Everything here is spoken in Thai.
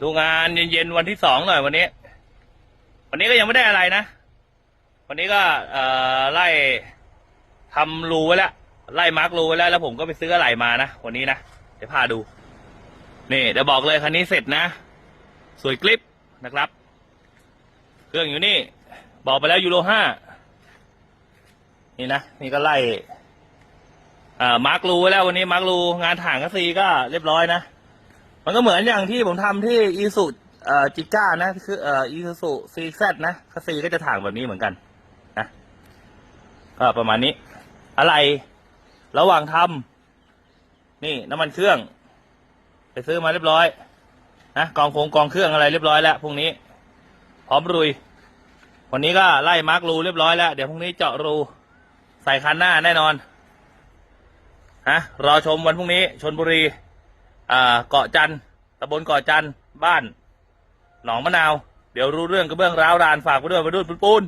ดูงานเย็นๆวันที่สองหน่อยวันนี้ วันนี้ก็ยังไม่ได้อะไรนะ วันนี้ก็เอ่อไล่ทำรูไว้แล้วไล่มาร์กรูไว้แล้วแล้วผมก็ไปซื้ออะไรมานะวันนี้นะเดี๋ยวพาดู นี่เดี๋ยวบอกเลยคันนี้เสร็จนะ สวยกลิปนะครับ เครื่องอยู่นี่ บอกไปแล้วยูโรห้านี่นะนี่ก็ไล่อ่ามาร์กรูไว้แล้ววันนี้มาร์กรูงานถ่างกระซีก็เรียบร้อยนะ มันก็เหมือนอย่างที่ผมทำที่อีสุเอ่อจิก้านะคือเอ่ออีสุซีแซนะกระซีก็จะถ่างแบบนี้เหมือนกันนะก็ประมาณนี้ อะไรระหว่างทำนี่น้ำมันเครื่อง ไปซื้อมาเรียบร้อยนะกองโครงกองเครื่องอะไรเรียบร้อยแล้วพรุ่งนี้ พร้อมรุย วันนี้ก็ไล่มาร์กรูเรียบร้อยแล้ว เดี๋ยวพรุ่งนี้เจาะรู ใส่คันหน้าแน่นอนฮะรอชมวันพรุ่งนี้ชนบุรี อ่าเกาะจันทร์ตำบลเกาะจันทร์บ้าน หนองมะนาว เดี๋ยวรู้เรื่องกระเบื้องร้าวรานฝากไปด้วยไปด้วยปูนปูน